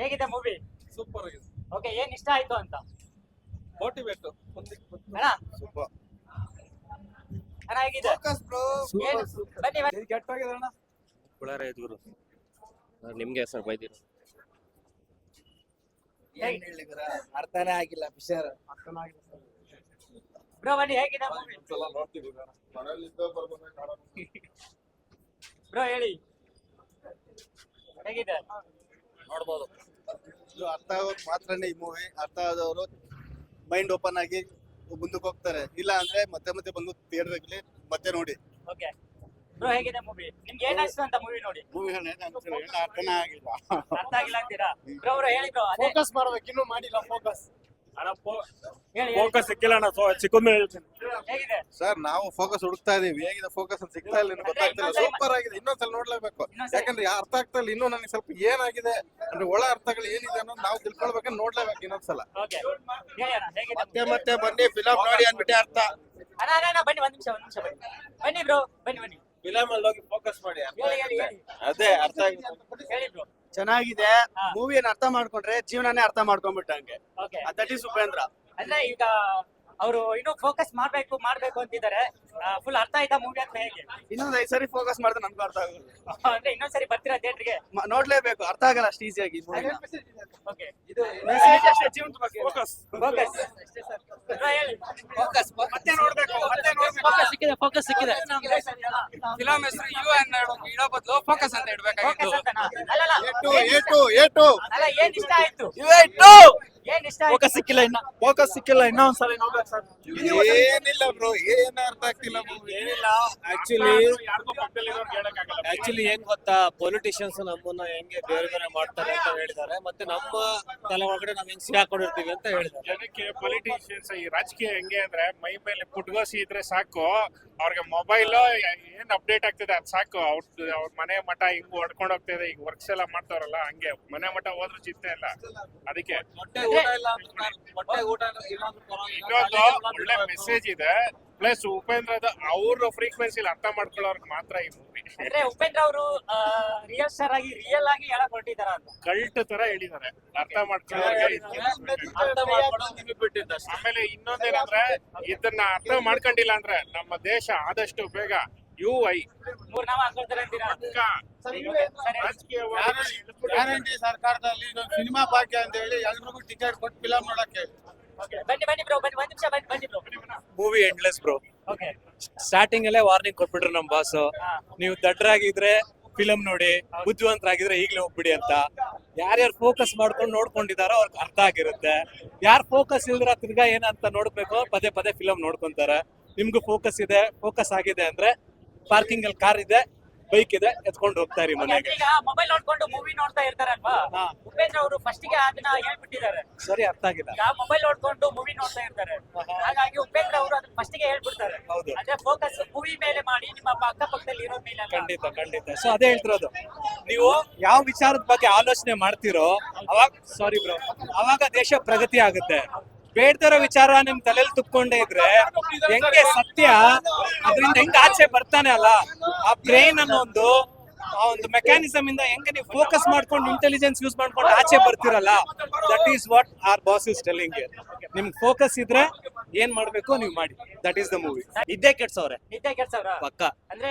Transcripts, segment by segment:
ಹೇಗಿದೆ movie super ಆಗಿದೆ. Okay ಏನ್ ಇಷ್ಟ ಆಯ್ತು ಅಂತ? ಮೋಟಿವೇಟ್ ಅಣ್ಣ? ಅಣ್ಣ ಹೇಗಿದೆ? ಬ್ರೋ ಬನ್ನಿ ಬನ್ನಿ. ಕೆಟ್ಟಾಗಿದೆ ಅಣ್ಣ? ಕುಳಾರ ಗುರು. ನಿಮ್ಗೆ ಸರ್ ಬೈದಿರು ಹೇಗೆ- ಅರ್ಥನೇ ಆಗಿಲ್ಲ ಪಿಕ್ಚರ್ ಬ್ರೋ ಬನ್ನಿ ಹೇಗಿದೆ ಮೂವಿ ನೋಡ್ತೀವಿ ಬ್ರೋ ಹೇಳಿ. ಹೇಗಿದೆ? ನೋಡ್ಬೋದು. ಇದು ಅರ್ಥ ಆಗೋದು ಮಾತ್ರನೇ ಈ ಮೂವಿ ಅರ್ಥ ಆದವರು ಮೈಂಡ್ ಓಪನ್ ಆಗಿ ಮುಂದಕ್ಕೆ ಹೋಗ್ತಾರೆ. ಇಲ್ಲ ಅಂದ್ರೆ ಮತ್ತೆ ಮತ್ತೆ ಬಂದು ಥಿಯೇಟರ್ಗೆ ಮತ್ತೆ ನೋಡಿ. ಓಕೆ ಬ್ರೋ ಹೇಗಿದೆ ಮೂವಿ ನಿಮ್ಗೆ ಏನ್ ಅನ್ಸ್ತು ಅಂತ ಮೂವಿ ನೋಡಿ? ಮೂವಿ ಅರ್ಥನೇ ಆಗಿಲ್ಲ. ಅರ್ಥ ಆಗಿಲ್ಲ ಅಂತೀರಾ? ಬ್ರೋ ಅದೇ. ಫೋಕಸ್ ಮಾಡ್ಬೇಕು ಇನ್ನೂ ಮಾಡಿಲ್ಲ ಫೋಕಸ್ ಫೋಕಸ್ ಸಿಕ್ಕಿಲ್ಲ ಅಣ್ಣ ಸಿಕ್ಕೊಂಡ್ಮೇಲೆ ಹೇಳ್ತೀನಿ. ಹೇಗಿದೆ? ಸರ್ ನಾವು ಫೋಕಸ್ ಹುಡುಕ್ತಾ ಇದೀವಿ. ಹೇಗಿದೆ ಫೋಕಸ್ ಅಂತ ಸಿಗ್ತಾ ಇಲ್ಲ ಗೊತ್ತಾಗ್ತಿಲ್ಲ. ಸೂಪರ್ ಆಗಿದೆ. ಇನ್ನೊಂದ್ಸಲ ನೋಡ್ಲೇಬೇಕು. ಯಾಕಂದ್ರೆ ಅರ್ಥ ಆಗ್ತಾ ಇಲ್ಲ ಇನ್ನೂ ನನಗೆ ಸ್ವಲ್ಪ ಏನಾಗಿದೆ ಅಂದ್ರೆ ಒಳ ಅರ್ಥಗಳು ಏನಿದೆ ಅನ್ನೋದು ನಾವು ತಿಳ್ಕೊಳ್ಬೇಕಂದ್ರೆ ನೋಡ್ಲೇಬೇಕು ಇನ್ನೊಂದ್ಸಲ. ಓಕೆ ಹೇಳಿ ಅಣ್ಣ ಹೇಗಿದೆ? ಮತ್ತೆ ಮತ್ತೆ ಬನ್ನಿ ಫಿಲಮ್ ನೋಡಿ ಅಂದ್ಬಿಟ್ಟೆ ಅರ್ಥ. ಅಣ್ಣ ಅಣ್ಣ ಅಣ್ಣ ಬನ್ನಿ ಒಂದ್ ನಿಮಿಷ ಒಂದ್ ನಿಮಿಷ ಬನ್ನಿ. ಬನ್ನಿ ಬ್ರೋ ಬನ್ನಿ ಬನ್ನಿ. ಫಿಲಮ್ ಅಲ್ಲಿ ಹೋಗಿ ಫೋಕಸ್ ಮಾಡಿ ಅದೇ ಅರ್ಥ ಆಗಿದೆ ಹೇಳಿ ಬ್ರೋ ಚೆನ್ನಾಗಿದೆ. ಮೂವಿಯನ್ನು ಅರ್ಥ ಮಾಡ್ಕೊಂಡ್ರೆ ಜೀವನನೇ ಅರ್ಥ ಮಾಡ್ಕೊಂಡ್ಬಿಟ್ಟಂಗೆ. That is Upendra. ಅಂದ್ರೆ ಈಗ ಅವರು ಇನ್ನೂ ಫೋಕಸ್ ಮಾಡ್ಬೇಕು ಮಾಡ್ಬೇಕು ಅಂತಿದ್ದಾರೆ. ಫುಲ್ ಅರ್ಥ ಆಯ್ತಾ ಮೂವಿ ಅಂತ ಹೇಗೆ? ಇನ್ನೊಂದ್ ಐದ್ ಸರಿ ಫೋಕಸ್ ಮಾಡಿದ್ರೆ ನನ್ಗೂ ಅರ್ಥ ಆಗುತ್ತೆ ಅಂದ್ರೆ ಇನ್ನೊಂದ್ಸರಿ ಬರ್ತೀರಾ ಥಿಯೇಟರ್ಗೆ ಮ- ನೋಡ್ಲೇಬೇಕು ಅರ್ಥ ಆಗಲ್ಲ ಅಷ್ಟು ಈಸಿಯಾಗಿ ಓಕೆ ಫೋಕಸ್ ಫೋಕಸ್ ಹೇಳಿ. ಫೋಕಸ್ ಮತ್ತೆ ನೋಡ್ಬೇಕು ಮತ್ತೆ ನೋಡ್ಬೇಕು. ಫೋಕಸ್ ಸಿಕ್ಕಿದೆ ಫೋಕಸ್ ಸಿಕ್ಕಿದೆ. ಫಿಲಂ ಹೆಸರು ಯು ಅನ್ನ ಇಡೋ ಬದಲು ಫೋಕಸ್ ಅಂತ ಇಡ್ಬೇಕಾಗಿತ್ತು. ಅಂತನಾ ಅಲ್ಲಲ್ಲ. ಏಟು ಅಲ್ಲ ಏನ್ ಇಷ್ಟ ಆಯ್ತು? ಏನ್ ಇಷ್ಟ ಆಯ್ತು ಫೋಕಸ್ ಸಿಕ್ಕಿಲ್ಲ ಇನ್ನ. ಫೋಕಸ್ ಸಿಕ್ಕಿಲ್ಲ ಇನ್ನೊಂದ್ಸಲ ನೋಡ್ಬೇಕು ಸರ್. ಏನಿಲ್ಲ ಬ್ರೋ ಏನ್ ಅರ್ಥ ಆಗ್ತಿಲ್ಲ. ಏನಿಲ್ಲ. ಆಕ್ಚುಲಿ ಆಕ್ಚುಲಿ ಏನ್ ಗೊತ್ತಾ ಪೊಲಿಟಿಷಿಯನ್ಸ್ ನಮ್ಮನ್ನ ಹೆಂಗೆ ಬೇರೆ ಬೇರೆ ಮಾಡ್ತಾರೆ ಅಂತ ಹೇಳಿದ್ದಾರೆ. ಮತ್ತೆ ನಮ್ಮ ತಲೆ ಒಳಗಡೆ ನಾವ್ ಹೆಂಗ್ ಸಿಗಾಕೊಂಡಿರ್ತೀವಿ ಅಂತ ಹೇಳಿದ್ದಾರೆ. ಜನಕ್ಕೆ ಪೊಲಿಟಿಷಿಯನ್ಸ್ ಈ ರಾಜಕೀಯ ಹೆಂಗೆ ಅಂದ್ರೆ ಮೈ ಮೇಲೆ ಪುಟ್ಗೋಸಿ ಇದ್ರೆ ಸಾಕು. ಅವ್ರಿಗೆ ಮೊಬೈಲ್ ಏನ್ ಅಪ್ಡೇಟ್ ಆಗ್ತಿದೆ ಅದ್ ಸಾಕು. ಅವ್ರ ಅವ್ರ ಮನೆ ಮಠ ಹಿಂಗ್ ಹೊಡ್ಕೊಂಡ್ ಹೋಗ್ತಿದೆ ಈಗ ವರ್ಕ್ಸ್ ಎಲ್ಲ ಮಾಡ್ತಾರಲ್ಲ ಹಂಗೆ. ಮನೆ ಮಠ ಹೋದ್ರೂ ಚಿಂತೆ ಇಲ್ಲ. ಅದಕ್ಕೆ ಇನ್ನೊಂದು ಒಳ್ಳೆ ಮೆಸೇಜ್ ಇದೆ. ಪ್ಲಸ್ ಉಪೇಂದ್ರ ಅವ್ರ ಫ್ರೀಕ್ವೆನ್ಸಿ ಅರ್ಥ ಮಾಡ್ಕೊಳ್ಳೋರ್ಗ್ ಮಾತ್ರ ಈ ಮೂವಿ ಅಂದ್ರೆ ಉಪೇಂದ್ರ ಅವರು ರಿಯಲ್ ಸ್ಟಾರ್ ಆಗಿ ರಿಯಲ್ ಆಗಿ ಹೇಳಕ್ ಹೊರಟಿದಾರ ಅಂತ. ಕಲ್ಟ್ ತರ ಹೇಳಿದಾರೆ. ಅರ್ಥ ಮಾಡ್ಕೊಳ್ಳೋರ್ಗೆ. ಆಮೇಲೆ ಇನ್ನೊಂದೇನಂದ್ರೆ ಇದನ್ನ ಅರ್ಥ ಮಾಡ್ಕೊಂಡಿಲ್ಲ ಅಂದ್ರೆ ನಮ್ಮ ದೇಶ ಆದಷ್ಟು ಬೇಗ ಯು ಐ ಗ್ಯಾರಂಟಿ ಸರ್ಕಾರದಲ್ಲಿ ಸಿನಿಮಾ ಭಾಗ್ಯ ಅಂತ ಹೇಳಿ ಎಲ್ರಿಗೂ ಟಿಕೆಟ್ ಕೊಟ್ಟು ಫಿಲಮ್ ನೋಡಕ್ಕೆ ಬನ್ನಿ ಬನ್ನಿ ಬ್ರೋ ಬನ್ನಿ ಒಂದ್ ನಿಮಿಷ ಬನ್ನಿ ಬನ್ನಿ bro movie endless bro okay. Starting ಅಲ್ಲೇ ವಾರ್ನಿಂಗ್ ಕೊಟ್ಬಿಟ್ರು ನಮ್ ಬಾಸ್. ನೀವು ದಡ್ಡರಾಗಿದ್ರೆ ಫಿಲಂ ನೋಡಿ ಬುದ್ಧಿವಂತರಾಗಿದ್ರೆ ಈಗ್ಲೇ ಹೋಗ್ಬಿಡಿ ಅಂತ. ಯಾರ್ಯಾರು ಫೋಕಸ್ ಮಾಡ್ಕೊಂಡು ನೋಡ್ಕೊಂಡಿದಾರೋ ಅವ್ರಿಗೆ ಅರ್ಥ ಆಗಿರುತ್ತೆ. ಯಾರು ಫೋಕಸ್ ಇಲ್ದ್ರ ತಿರ್ಗಾ ಏನಂತ ನೋಡ್ಬೇಕು ಪದೇ ಪದೇ ಫಿಲಂ ನೋಡ್ಕೊಂತಾರೆ. ನಿಮ್ಗೂ ಫೋಕಸ್ ಇದೆ ಫೋಕಸ್ ಆಗಿದೆ ಅಂದ್ರೆ ಪಾರ್ಕಿಂಗ್ ಅಲ್ಲಿ ಕಾರ್ ಇದೆ ಬೈಕ್ ಇದೆ ಎತ್ಕೊಂಡು ಹೋಗ್ತಾ ಇರಿ ಮನೆಗೆ. ಈಗ ಮೊಬೈಲ್ ನೋಡ್ಕೊಂಡು ಮೂವಿ ನೋಡ್ತಾ ಇರ್ತಾರಲ್ವಾ? ಹಾ. ಉಪೇಂದ್ರ ಅವರು ಫಸ್ಟ್ಗೆ ಅದನ್ನ ಹೇಳ್ಬಿಟ್ಟಿದ್ದಾರೆ. ಸರಿ ಅರ್ಥ ಆಗಿಲ್ಲ. ಈಗ ಮೊಬೈಲ್ ನೋಡ್ಕೊಂಡು ಮೂವಿ ನೋಡ್ತಾ ಇರ್ತಾರೆ. ಹಾಗಾಗಿ ಉಪೇಂದ್ರ ಅವರು ಅದನ್ನ ಫಸ್ಟ್ಗೆ ಹೇಳ್ಬಿಡ್ತಾರೆ. ಹೌದು. ಅದೇ ಫೋಕಸ್ ಮೂವಿ ಮೇಲೆ ಮಾಡಿ ನಿಮ್ಮ ಅಕ್ಕಪಕ್ಕದಲ್ಲಿ ಇರೋ ಮೇಲೆ ಅಲ್ಲ. ಖಂಡಿತ ಖಂಡಿತ. ಸೊ ಅದೇ ಹೇಳ್ತಿರೋದು. ನೀವು ಯಾವ ವಿಚಾರದ ಬಗ್ಗೆ ಆಲೋಚನೆ ಮಾಡ್ತಿರೋ ಅವಾಗ ಸಾರಿ ಬ್ರೋ ಅವಾಗ ದೇಶ ಪ್ರಗತಿ ಆಗುತ್ತೆ. ಬೇಡ್ದಿರೋ ವಿಚಾರ ನಿಮ್ ತಲೆಯಲ್ಲಿ ತುಕ್ಕೊಂಡೇ ಇದ್ರೆ ಹೆಂಗೆ ಸತ್ಯ? ಅದರಿಂದ ಹೆಂಗ್ ಆಚೆ ಬರ್ತಾನೆ ಅಲ್ಲ? ಆ ಬ್ರೈನ್ ಅನ್ನೋ ಒಂದು ಆ ಒಂದು ಮೆಕ್ಯಾನಿಸಮ್ ಇಂದ ಹೆಂಗೆ ನೀವು ಫೋಕಸ್ ಮಾಡ್ಕೊಂಡು ಇಂಟೆಲಿಜೆನ್ಸ್ ಯೂಸ್ ಮಾಡ್ಕೊಂಡು ಆಚೆ ಬರ್ತಿರಲ್ಲ? That is what our boss is telling ನಿಮ್ಗೆ ಫೋಕಸ್ ಇದ್ರೆ ಏನ್ ಮಾಡ್ಬೇಕು ನೀವು ಮಾಡಿ. ದಟ್ ಈಸ್ ದ ಮೂವಿ ಇದ್ದೇ ಕೆಡ್ಸವ್ರೆ ನಿದ್ದೆ ಕೆಡ್ಸವ್ರ ಪಕ್ಕ. ಅಂದ್ರೆ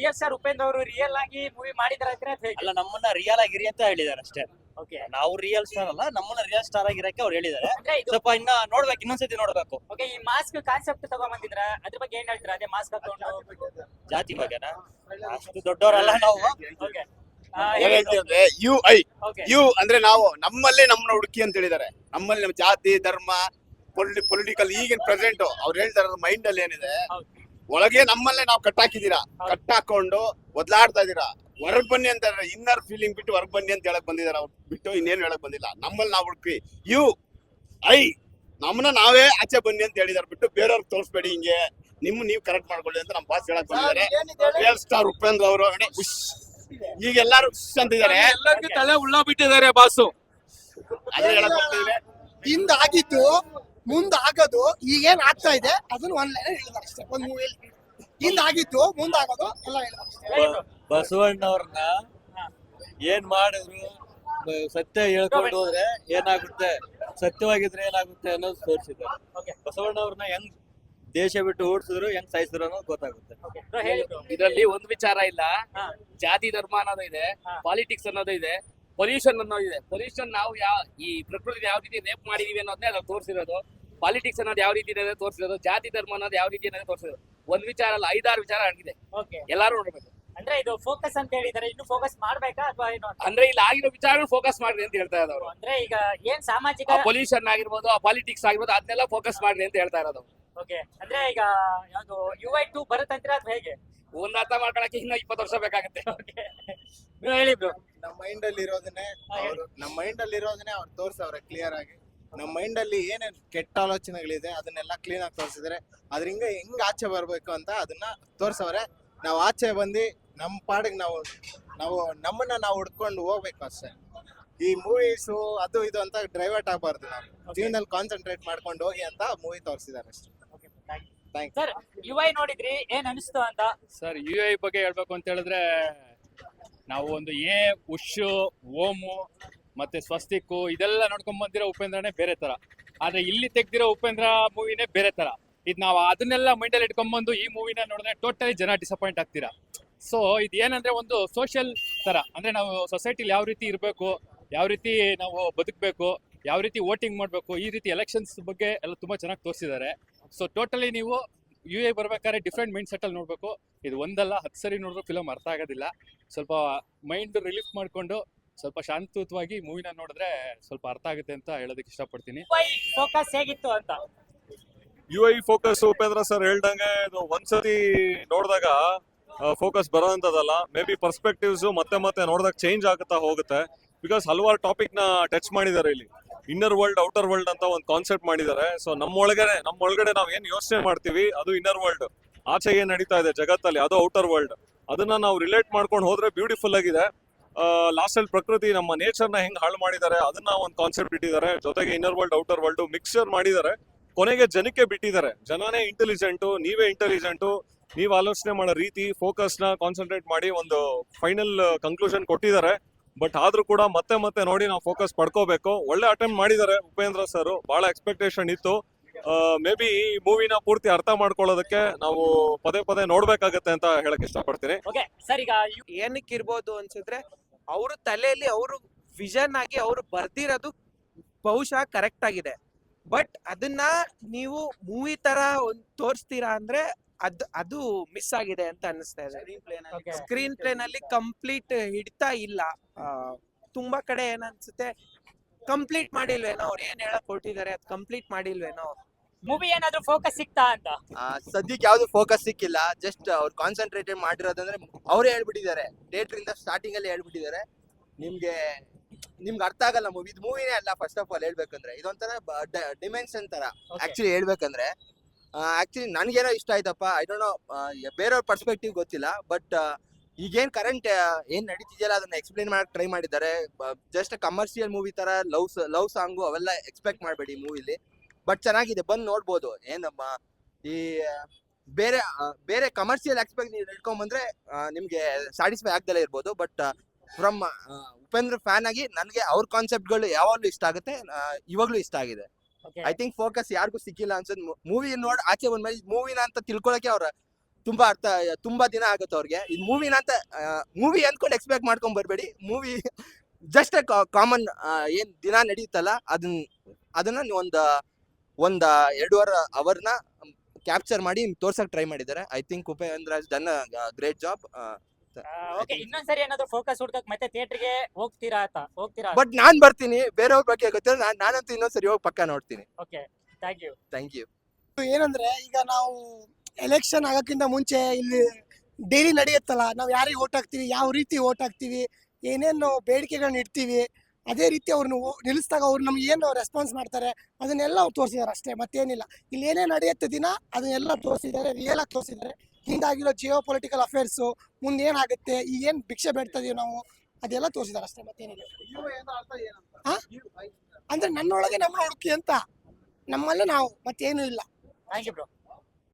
ರಿಯಲ್ ಸ್ಟಾರ್ ಉಪೇಂದ್ರ ಅವರು ರಿಯಲ್ ಆಗಿ ಮೂವಿ ಮಾಡಿದಾರೆ ಅಲ್ಲ ನಮ್ಮನ್ನ ರಿಯಲ್ ಆಗಿರಿ ಅಂತ ಹೇಳಿದಾರೆ ಅಷ್ಟೇ. ಓಕೆ ನಾವು ರಿಯಲ್ ಸ್ಟಾರ್ ಅಲ್ಲ ನಮ್ಮನ್ನ ರಿಯಲ್ ಸ್ಟಾರ್ ಆಗಿರಕ್ಕೆ ಅವ್ರು ಅಂದ್ರೆ ಇದು ಸ್ವಲ್ಪ ಇನ್ನ ನೋಡ್ಬೇಕು ಇನ್ನೊಂದ್ಸತಿ ನೋಡ್ಬೇಕು. ಓಕೆ ಈ ಮಾಸ್ಕ್ ಕಾನ್ಸೆಪ್ಟ್ ತಗೊಂಬಂದಿದ್ರ ಅದ್ರ ಬಗ್ಗೆ ಏನ್ ಹೇಳ್ತೀರಾ? ಅದೇ ಮಾಸ್ಕ್ ಹಾಕೊಂಡು ಜಾತಿ ಬಗ್ಗೆನಾ ಅಷ್ಟು ದೊಡ್ಡವರಲ್ಲ ನಾವು. ಓಕೆ ಏನ್ ಹೇಳ್ತೀವಿ ಅಂದ್ರೆ ಯು ಐ ಓಕೆ ಯು ಅಂದ್ರೆ ನಾವು ನಮ್ಮಲ್ಲೇ ನಮ್ಮನ್ನ ಹುಡುಕಿ ಅಂತ ಹೇಳಿದ್ದಾರೆ. ನಮ್ಮಲ್ಲಿ ನಮ್ಮ ಜಾತಿ ಧರ್ಮ ಪೊಲಿಟಿಕಲ್ ಈಗಿನ ಪ್ರೆಸೆಂಟ್ ಅವ್ರು ಹೇಳ್ತಾರ ಮೈಂಡ್ ಅಲ್ಲಿ ಏನಿದೆ? ಹೌದು. ಒಳಗೆ ನಮ್ಮಲ್ಲೇ ನಾವು ಕಟ್ಟಾಕಿದೀರಾ ಕಟ್ಟಾಕೊಂಡು ಒದ್ಲಾಡ್ತಾ ಇದೀರಾ ಹೊರಗ್ ಬನ್ನಿ ಅಂತ ಇನ್ನರ್ ಫೀಲಿಂಗ್ ಬಿಟ್ಟು ಹೊರಗ್ ಬನ್ನಿ ಅಂತ ಹೇಳಕ್ ಬಂದಿದ್ದಾರೆ ಅವ್ರು. ಬಿಟ್ಟು ಇನ್ನೇನು ಹೇಳಕ್ ಬಂದಿಲ್ಲ. ನಮ್ಮಲ್ಲಿ ನಾವು ಹುಡುಕಿ ಯು ಐ ನಮ್ಮನ್ನ ನಾವೇ ಆಚೆ ಬನ್ನಿ ಅಂತ ಹೇಳಿದಾರೆ ಬಿಟ್ಟು ಬೇರೆಯವ್ರಿಗೆ ತೋರಿಸ್ಬೇಡಿ ಹಿಂಗೆ. ನಿಮ್ ನೀವು ಕರೆಕ್ಟ್ ಮಾಡ್ಕೊಳ್ಳಿ ಅಂತ ನಮ್ಮ ಬಾಸ್ ಹೇಳಕ್ ಬಂದಿದ್ದಾರೆ. ರಿಯಲ್ ಸ್ಟಾರ್ ಉಪೇಂದ್ರ ಅವರು ಈಗ ಎಲ್ಲಾರು ಅಂತಿದ್ದಾರೆ. ಎಲ್ಲರಿಗೂ ತಲೆ ಉಳ್ಳ ಬಿಟ್ಟಿದ್ದಾರೆ ಬಾಸು ಅದೇ ಹೇಳಕ್ ಬರ್ತಿದ್ರೆ ಹಿಂದಾಗಿತ್ತು ಮುಂದಾಗೋದು ಈಗ ಏನ್ ಈಗೇನ್ ಆಗ್ತಾ ಇದೆ ಅದನ್ನ ಒಂದ್ ಲೈನ್ ಹೇಳಿದಾರೆ ಅಷ್ಟೇ. ಒಂದ್ ಮೂವಿಯಲ್ಲಿ ಹಿಂದಾಗಿದ್ದು ಮುಂದಾಗೋದು ಮುಂದ್ ಆಗೋದು ಎಲ್ಲ ಹೇಳಿದಾರೆ ಅಷ್ಟೇ. ಬಸವಣ್ಣವ್ರನ್ನ ಏನ್ ಮಾಡಿದ್ರು ಸತ್ಯ ಹೇಳ್ಕೊಂಡು ಹೋದ್ರೆ ಏನಾಗುತ್ತೆ ಸತ್ಯವಾಗಿದ್ರೆ ಏನಾಗುತ್ತೆ ಅನ್ನೋದು ತೋರಿಸಿದ್ರು. ಬಸವಣ್ಣವ್ರನ್ನ ಬಸವಣ್ಣ ಅವ್ರನ್ನ ಹೆಂಗ್ ದೇಶ ಬಿಟ್ಟು ಓಡಿಸಿದ್ರು ಹೆಂಗ್ ಸಾಯಿಸಿದ್ರು ಅನ್ನೋದು ಗೊತ್ತಾಗುತ್ತೆ. ಇದ್ರಲ್ಲಿ ಹೇಳಿ ಬ್ರೋ ಇದರಲ್ಲಿ ಒಂದ್ ವಿಚಾರ ಇಲ್ಲ. ಜಾತಿ ಧರ್ಮ ಅನ್ನೋದು ಇದೆ. ಪಾಲಿಟಿಕ್ಸ್ ಅನ್ನೋದು ಇದೆ ಪೊಲ್ಯೂಷನ್ ಅನ್ನೋದು ಇದೆ. ಪೊಲ್ಯೂಷನ್ ನಾವು ಯಾವ ಈ ಪ್ರಕೃತಿ ಯಾವ ರೀತಿ ರೇಪ್ ಮಾಡಿದೀವಿ ಅನ್ನೋದನ್ನೇ ಅದು ತೋರಿಸಿರೋದು. ಪಾಲಿಟಿಕ್ಸ್ ಅನ್ನೋದು ಯಾವ ರೀತಿ ಇದೆ ತೋರಿಸಿರೋದು. ಜಾತಿ ಧರ್ಮ ಅನ್ನೋದು ಯಾವ ರೀತಿ ಅನ್ನೋದು ತೋರಿಸಿರೋದು. ಒಂದ್ ವಿಚಾರ ಅಲ್ಲ ಐದಾರು ವಿಚಾರ ಆಗಿದೆ ಓಕೆ ಎಲ್ಲಾರು ನೋಡ್ಬೇಕು. ಅಂದ್ರೆ ಇದು ಫೋಕಸ್ ಅಂತ ಹೇಳಿದಾರೆ ಇನ್ನು ಫೋಕಸ್ ಮಾಡ್ಬೇಕಾ ಅಥವಾ ಏನು ಅಂತ? ಅಂದ್ರೆ ಇಲ್ಲಿ ಆಗಿರೋ ವಿಚಾರ ಫೋಕಸ್ ಮಾಡ್ರಿ ಅಂತ ಹೇಳ್ತಾ ಇರೋದು ಅಂದ್ರೆ ಈಗ ಏನ್ ಸಾಮಾಜಿಕ ಪೊಲ್ಯೂಷನ್ ಆಗಿರ್ಬೋದು ಆ ಪಾಲಿಟಿಕ್ಸ್ ಆಗಿರ್ಬೋದು ಅದನ್ನೆಲ್ಲ ಫೋಕಸ್ ಮಾಡ್ರಿ ಅಂತ ಹೇಳ್ತಾ ಇರೋದು. ಓಕೆ ಅಂದ್ರೆ ಈಗ ಯಾವ್ದು ಯು ಐ ಟು ಬರುತ್ತಂತೀರ ಅದು ಹೇಗೆ? ಒಂದ್ ಅರ್ಥ ಮಾಡ್ಕೊಳಕ್ಕೆ ಇನ್ನೂ ಇಪ್ಪತ್ತು ವರ್ಷ ಬೇಕಾಗುತ್ತೆ. Okay. ಹೇಳಿದ್ರು ಹೇಳಿ ಬ್ರೋ. ನಮ್ಮ ಮೈಂಡ್ ಅಲ್ಲಿ ಇರೋದನ್ನೇ ಹೇಳಿ. ನಮ್ಮ ಮೈಂಡ್ ಅಲ್ಲಿ ಇರೋದನ್ನೇ ಅವ್ರು ತೋರ್ಸವ್ರೆ ಕ್ಲಿಯರ್ ಆಗಿ. ನಮ್ಮ ಮೈಂಡ್ ಅಲ್ಲಿ ಏನೇನ್ ಕೆಟ್ಟ ಆಲೋಚನೆಗಳಿದೆ ಅದನ್ನೆಲ್ಲ ಕ್ಲೀನ್ ಆಗಿ ತೋರಿಸಿದ್ರೆ ಅದ್ರಿಂದ ಹೆಂಗ್ ಆಚೆ ಬರ್ಬೇಕು ಅಂತ ಅದನ್ನ ತೋರ್ಸವ್ರೆ. ನಾವು ಆಚೆ ಬಂದು ನಮ್ಮ ಪಾಡಿಗೆ ನಾವು ನಾವು ನಮ್ಮನ್ನ ನಾವು ಹುಡ್ಕೊಂಡು ಹೋಗ್ಬೇಕು ಅಷ್ಟೇ. ಈ ಮೂವೀಸು ಅದು ಇದು ಅಂತ ಡ್ರೈವರ್ಟ್ ಆಗಬಾರ್ದು ನಾವು. ಜೀವನದಲ್ಲಿ ಕಾನ್ಸಂಟ್ರೇಟ್ ಮಾಡ್ಕೊಂಡು ಹೋಗಿ ಅಂತ ಮೂವಿ ತೋರಿಸಿದ್ದಾರೆ ಅಷ್ಟೇ. ಸರ್ ಯು ಐ ನೋಡಿದ್ರಿ ಏನ್ ಅನಿಸ್ತು ಅಂತ? ಸರ್ ಯು ಐ ಬಗ್ಗೆ ಹೇಳ್ಬೇಕು ಅಂತ ಹೇಳಿದ್ರೆ ನಾವು ಒಂದು ಎ ಉಶು ಓಮು ಮತ್ತೆ ಸ್ವಸ್ತಿಕ್ಕು ಇದೆಲ್ಲ ನೋಡ್ಕೊಂಡ್ ಬಂದಿರೋ ಉಪೇಂದ್ರನೇ ಬೇರೆ ತರ ಆದ್ರೆ ಇಲ್ಲಿ ತೆಗ್ದಿರೋ ಉಪೇಂದ್ರ ಮೂವಿನೇ ಬೇರೆ ತರ ಇದು ನಾವು ಅದನ್ನೆಲ್ಲ ಮೈಂಡಲ್ಲಿ ಇಟ್ಕೊಂಡ್ಬಂದು ಈ ಮೂವಿನ ನೋಡಿದ್ರೆ ಟೋಟಲಿ ಜನ ಡಿಸಪಾಯಿಂಟ್ ಆಗ್ತೀರಾ? ಸೊ ಇದು ಏನಂದ್ರೆ ಒಂದು ಸೋಷಿಯಲ್ ತರ ಅಂದ್ರೆ ನಾವು ಸೊಸೈಟಿಲಿ ಯಾವ ರೀತಿ ಇರಬೇಕು ಯಾವ ರೀತಿ ನಾವು ಬದುಕಬೇಕು ಯಾವ ರೀತಿ ವೋಟಿಂಗ್ ಮಾಡಬೇಕು ಈ ರೀತಿ ಎಲೆಕ್ಷನ್ಸ್ ಬಗ್ಗೆ ಎಲ್ಲ ತುಂಬಾ ಚೆನ್ನಾಗಿ ತೋರಿಸಿದ್ದಾರೆ. ಸೊ ಟೋಟಲಿ ನೀವು ಯು ಎ ಬರ್ಬೇಕಾದ್ರೆ ಡಿಫ್ರೆಂಟ್ ಮೈಂಡ್ ಸೆಟ್ ಅಲ್ಲಿ ನೋಡಬೇಕು. ಇದು ಒಂದಲ್ಲ ಹತ್ತು ಸರಿ ನೋಡಿದ್ರು ಫಿಲಮ್ ಅರ್ಥ ಆಗೋದಿಲ್ಲ. ಸ್ವಲ್ಪ ಮೈಂಡ್ ರಿಲೀಫ್ ಮಾಡಿಕೊಂಡು ಸ್ವಲ್ಪ ಶಾಂತಯುತವಾಗಿ ಮೂವಿನ ನೋಡಿದ್ರೆ ಸ್ವಲ್ಪ ಅರ್ಥ ಆಗುತ್ತೆ ಅಂತ ಹೇಳೋದಕ್ಕೆ ಇಷ್ಟಪಡ್ತೀನಿ. ಯು ಐ ಫೋಕಸ್ ಹೇಗಿತ್ತು ಅಂತ? You I focus Upendra sir ಹೇಳ್ದಂಗೆ ಇದು ಒಂದ್ಸತಿ ನೋಡಿದಾಗ ಫೋಕಸ್ ಬರೋಂಥದ್ದಲ್ಲ. ಮೇ ಬಿ ಪರ್ಸ್ಪೆಕ್ಟಿವ್ಸ್ ಮತ್ತೆ ಮತ್ತೆ ನೋಡಿದಾಗ ಚೇಂಜ್ ಆಗುತ್ತಾ ಹೋಗುತ್ತೆ. ಬಿಕಾಸ್ ಹಲವಾರು ಟಾಪಿಕ್ ಟಚ್ ಮಾಡಿದ್ದಾರೆ ಇಲ್ಲಿ. ಇನ್ನರ್ ವರ್ಲ್ಡ್ ಔಟರ್ ವರ್ಲ್ಡ್ ಅಂತ ಒಂದು ಕಾನ್ಸೆಪ್ಟ್ ಮಾಡಿದ್ದಾರೆ. ಸೊ ನಮ್ಮೊಳಗಡೆ ನಮ್ಮೊಳಗಡೆ ನಾವು ಏನು ಯೋಚನೆ ಮಾಡ್ತೀವಿ, ಅದು ಇನ್ನರ್ ವರ್ಲ್ಡ್ ಆಚೆ ಏನು ನಡೀತಾ ಇದೆ ಜಗತ್ತಲ್ಲಿ, ಅದು ಔಟರ್ ವರ್ಲ್ಡ್ ಅದನ್ನ ನಾವು ರಿಲೇಟ್ ಮಾಡ್ಕೊಂಡು ಹೋದ್ರೆ ಬ್ಯೂಟಿಫುಲ್ ಆಗಿದೆ. ಲಾಸ್ಟ್ ಪ್ರಕೃತಿ ನಮ್ಮ ನೇಚರ್ನ ಹೆಂಗ್ ಹಾಳು ಮಾಡಿದ್ದಾರೆ, ಅದನ್ನ ಒಂದು ಕಾನ್ಸೆಪ್ಟ್ ಇಟ್ಟಿದ್ದಾರೆ. ಜೊತೆಗೆ inner world outer world mixture ಮಾಡಿದ್ದಾರೆ. ಕೊನೆಗೆ ಜನಕ್ಕೆ ಬಿಟ್ಟಿದ್ದಾರೆ. ಜನನೇ ಇಂಟೆಲಿಜೆಂಟು ನೀವೇ ಇಂಟೆಲಿಜೆಂಟು ನೀವು ಆಲೋಚನೆ ಮಾಡೋ ರೀತಿ ಫೋಕಸ್ನ ನ ಕಾನ್ಸಂಟ್ರೇಟ್ ಮಾಡಿ ಒಂದು ಫೈನಲ್ ಕನ್ಕ್ಲೂಷನ್ ಕೊಟ್ಟಿದ್ದಾರೆ. ಬಟ್ ಆದ್ರೂ ಕೂಡ ಮತ್ತೆ ಮತ್ತೆ ನೋಡಿ ನಾವು ಫೋಕಸ್ ಪಡ್ಕೋಬೇಕು. ಒಳ್ಳೆ ಅಟೆಂಪ್ಟ್ ಮಾಡಿದ್ದಾರೆ ಉಪೇಂದ್ರ ಸರ್ ಬಹಳ ಎಕ್ಸ್ಪೆಕ್ಟೇಷನ್ ಇತ್ತು. ಮೇ ಬಿ ಈ ಮೂವಿನ ಪೂರ್ತಿ ಅರ್ಥ ಮಾಡ್ಕೊಳ್ಳೋದಕ್ಕೆ ನಾವು ಪದೇ ಪದೇ ನೋಡ್ಬೇಕಾಗತ್ತೆ ಅಂತ ಹೇಳಕ್ ಇಷ್ಟಪಡ್ತೀನಿ. ಓಕೆ ಸರ್ ಈಗ ಯು ಏನಕ್ಕೆ ಇರ್ಬೋದು ಅನ್ಸಿದ್ರೆ ಅವ್ರ ತಲೆಯಲ್ಲಿ ಅವರು ವಿಷನ್ ಆಗಿ ಅವರು ಬರ್ದಿರೋದು ಬಹುಶಃ ಕರೆಕ್ಟ್ ಆಗಿದೆ. ಬಟ್ ಅದನ್ನ ನೀವು ಮೂವಿ ತರ ಒಂದು ತೋರಿಸ್ತೀರಾ ಅಂದ್ರೆ ಅದ್ ಅದು ಮಿಸ್ ಆಗಿದೆ ಅಂತ ಅನಿಸ್ತಾ ಇದೆ. ಸ್ಕ್ರೀನ್ ಪ್ಲೇ ನಲ್ಲಿ ಕಂಪ್ಲೀಟ್ ಹಿಡ್ತಾ ಇಲ್ಲ. ಆ, ತುಂಬಾ ಕಡೆ ಏನನ್ಸುತ್ತೆ? ಕಂಪ್ಲೀಟ್ ಮಾಡಿಲ್ವೇನೋ? ಅವ್ರು ಏನ್ ಹೇಳಕ್ ಹೊರಟಿದ್ದಾರೆ? ಅದು ಕಂಪ್ಲೀಟ್ ಮಾಡಿಲ್ವೇನೋ? ಮೂವಿ ಏನಾದ್ರೂ ಫೋಕಸ್ ಸಿಕ್ತಾ ಅಂತ? ಸದ್ಯಕ್ಕೆ ಯಾವ್ದು ಫೋಕಸ್ ಸಿಕ್ಕಿಲ್ಲ. ಜಸ್ಟ್ ಅವ್ರು ಕಾನ್ಸಂಟ್ರೇಟೆಡ್ ಮಾಡಿರೋದಂದ್ರೆ ಅವರೇ ಹೇಳ್ಬಿಟ್ಟಿದ್ದಾರೆ. ಥಿಯೇಟರ್ ಇಂದ ಸ್ಟಾರ್ಟಿಂಗ್ ಅಲ್ಲಿ ಹೇಳ್ಬಿಟ್ಟಿದ್ದಾರೆ. ನಿಮ್ಗೆ ನಿಮ್ಗೆ ಅರ್ಥ ಆಗಲ್ಲ ಮೂವಿ ಇದು ಮೂವಿನೇ ಅಲ್ಲ ಫಸ್ಟ್ ಆಫ್ ಆಲ್ ಹೇಳ್ಬೇಕಂದ್ರೆ. ಇದೊಂಥರ ಡಿಮೆನ್ಷನ್ ತರ. ಆಕ್ಚುಲಿ ಹೇಳ್ಬೇಕಂದ್ರೆ ಆಕ್ಚುಲಿ ನನಗೇನೋ ಇಷ್ಟ ಆಯ್ತಪ್ಪ. ಐ ಡೋಂಟ್ ನೋ ಬೇರೆಯವ್ರ ಪರ್ಸ್ಪೆಕ್ಟಿವ್ ಗೊತ್ತಿಲ್ಲ. ಬಟ್ ಈಗೇನ್ ಕರೆಂಟ್ ಏನ್ ನಡೀತಿದೆಯಲ್ಲ ಅದನ್ನ ಎಕ್ಸ್ಪ್ಲೈನ್ ಮಾಡಕ್ ಟ್ರೈ ಮಾಡಿದ್ದಾರೆ. ಜಸ್ಟ್ ಕಮರ್ಷಿಯಲ್ ಮೂವಿ ತರ ಲವ್ ಲವ್ ಸಾಂಗು ಅವೆಲ್ಲ ಎಕ್ಸ್ಪೆಕ್ಟ್ ಮಾಡಬೇಡಿ ಮೂವಿಲಿ ಬಟ್ ಚೆನ್ನಾಗಿದೆ, ಬಂದು ನೋಡ್ಬೋದು. ಏನಮ್ಮ ಈ, ಬೇರೆ ಬೇರೆ ಕಮರ್ಷಿಯಲ್ ಎಕ್ಸ್ಪೆಕ್ಟ್ ನೀವು ಇಟ್ಕೊಂಡ್ ಬಂದ್ರೆ ನಿಮ್ಗೆ ಸ್ಯಾಟಿಸ್ಫೈ ಆಗ್ದಲೇ ಇರ್ಬೋದು. ಬಟ್ ಫ್ರಮ್ ಉಪೇಂದ್ರ ಫ್ಯಾನ್ ಆಗಿ ನನಗೆ ಅವ್ರ ಕಾನ್ಸೆಪ್ಟ್ಗಳು ಯಾವಾಗಲೂ ಇಷ್ಟ ಆಗುತ್ತೆ ಇವಾಗಲೂ ಇಷ್ಟ ಆಗಿದೆ. ಐ ಥಿಂಕ್ ಫೋಕಸ್ ಯಾರಿಗೂ ಸಿಕ್ಕಿಲ್ಲ ಅನ್ಸದ್ ಮೂವಿ ನೋಡ್, ಆಚೆ ಒಂದ್ ಮೇಲೆ ಮೂವಿನ ಅಂತ ತಿಳ್ಕೊಳಕ್ಕೆ ಅವ್ರ ತುಂಬಾ ಅರ್ಥ, ತುಂಬಾ ದಿನ ಆಗುತ್ತೆ ಅವ್ರಿಗೆ. ಇದು ಮೂವಿನ ಅಂತ ಮೂವಿ ಅಂದ್ಕೊಂಡು ಎಕ್ಸ್ಪೆಕ್ಟ್ ಮಾಡ್ಕೊಂಡ್ ಬರ್ಬೇಡಿ. ಮೂವಿ ಜಸ್ಟ್ ಕಾಮನ್ ಏನ್ ದಿನ ನಡೀತಲ್ಲ ಅದನ್ನ ಅದನ್ನ ಒಂದ್ ಒಂದ್, ಎರಡೂವರೆ ಅವರ್ನ ಕ್ಯಾಪ್ಚರ್ ಮಾಡಿ ತೋರ್ಸಕ್ ಟ್ರೈ ಮಾಡಿದ್ದಾರೆ. I think Upendra done great job okay ಇನ್ನೊಂದ್ಸರಿ ಏನಾದ್ರು ಫೋಕಸ್ ಹುಡ್ಕಕ್ ಮತ್ತೆ ಥಿಯೇಟರ್ಗೆ ಹೋಗ್ತೀರಾ ಅಂತ ಹೋಗ್ತೀರಾ ಬಟ್ ನಾನ್ ಬರ್ತೀನಿ ಬೇರೆಯವ್ರ ಬಗ್ಗೆ ಗೊತ್ತಿಲ್ಲ ನಾನ್ ನಾನಂತೂ ಇನ್ನೊಂದ್ಸರಿ ಹೋಗಿ ಪಕ್ಕ ನೋಡ್ತೀನಿ. Okay thank you thank you ಏನಂದ್ರೆ ಈಗ ನಾವು ಎಲೆಕ್ಷನ್ ಆಗೋಕ್ಕಿಂತ ಮುಂಚೆ ಇಲ್ಲಿ ಡೈಲಿ ನಡೆಯುತ್ತಲ್ಲ ನಾವು ಯಾರಿಗೆ ಓಟ್ ಹಾಕ್ತೀವಿ ಯಾವ ರೀತಿ ಓಟ್ ಹಾಕ್ತೀವಿ ಏನೇನು ಬೇಡಿಕೆಗಳನ್ನ ಇಡ್ತೀವಿ ಅದೇ ರೀತಿ ಅವ್ರನ್ನ ನಿಲ್ಲಿಸಿದಾಗ ಅವ್ರು ನಮ್ಗೆ ಏನು ರೆಸ್ಪಾನ್ಸ್ ಮಾಡ್ತಾರೆ ಅದನ್ನೆಲ್ಲ ಅವ್ರು ತೋರಿಸಿದ್ದಾರೆ ಅಷ್ಟೇ ಮತ್ತೇನಿಲ್ಲ. ಇಲ್ಲಿ ಏನೇ ನಡೆಯುತ್ತೆ ದಿನ ಅದನ್ನೆಲ್ಲ ತೋರಿಸಿದ್ದಾರೆ ರಿಯಲ್ ಆಗಿ ತೋರಿಸಿದ್ದಾರೆ ಹಿಂದಾಗಿರೋ ಜಿಯೋ ಪೊಲಿಟಿಕಲ್ ಅಫೇರ್ಸು ಮುಂದೆ ಏನಾಗುತ್ತೆ? ಏನು ಭಿಕ್ಷೆ ಬೇಡ್ತಾ ನಾವು? ಅದೆಲ್ಲ ತೋರಿಸಿದಾರೆ ಅಷ್ಟೇ, ಮತ್ತೇನಿಲ್ಲ? ಅಂದ್ರೆ ನನ್ನೊಳಗೆ ನಮ್ಮ ಹುಡುಕಿ ಅಂತ ನಮ್ಮಲ್ಲೇ ನಾವು, ಮತ್ತೇನೂ ಇಲ್ಲ. Thank you bro